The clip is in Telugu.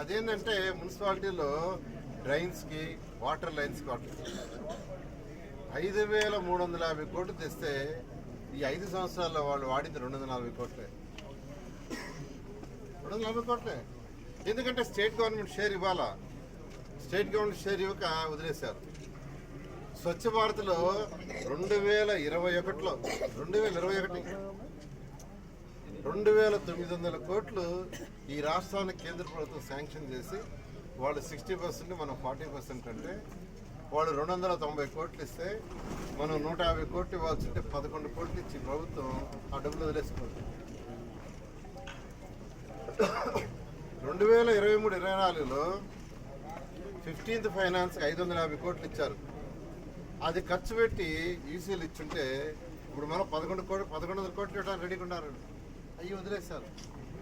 అదేంటంటే మున్సిపాలిటీలో డ్రైన్స్కి వాటర్ లైన్స్కి వాటర్ ఐదు వేల మూడు వందల యాభై కోట్లు తెస్తే ఈ ఐదు సంవత్సరాల్లో వాళ్ళు వాడింది రెండు వందల నలభై కోట్లే. రెండు వందల నలభై కోట్లే. ఎందుకంటే స్టేట్ గవర్నమెంట్ షేర్ ఇవ్వాలా? స్టేట్ గవర్నమెంట్ షేర్ ఇవ్వక వదిలేశారు. స్వచ్ఛ భారత్లో రెండు వేల ఇరవై ఒకటిలో రెండు వేల ఇరవై ఒకటి రెండు వేల తొమ్మిది వందల కోట్లు ఈ రాష్ట్రానికి కేంద్ర ప్రభుత్వం శాంక్షన్ చేసి వాళ్ళు సిక్స్టీ పర్సెంట్ మనం ఫార్టీ పర్సెంట్ అంటే వాళ్ళు రెండు వందల తొంభై కోట్లు ఇస్తే మనం నూట యాభై కోట్లు ఇవ్వాల్సి ఉంటే పదకొండు కోట్లు ఇచ్చి ప్రభుత్వం ఆ డబ్బులు వదిలేసుకోవాలి రెండు వేల ఇరవై మూడు ఇరవై నాలుగులో ఫిఫ్టీన్త్ ఫైనాన్స్కి ఐదు వందల యాభై కోట్లు ఇచ్చారు. అది ఖర్చు పెట్టి ఈసీలు ఇచ్చుంటే ఇప్పుడు మనం పదకొండు కోట్లు పదకొండు వందల కోట్లు ఇవ్వడానికి రెడీగా ఉన్నారండి అయ్యి వదిలేశారు అంటే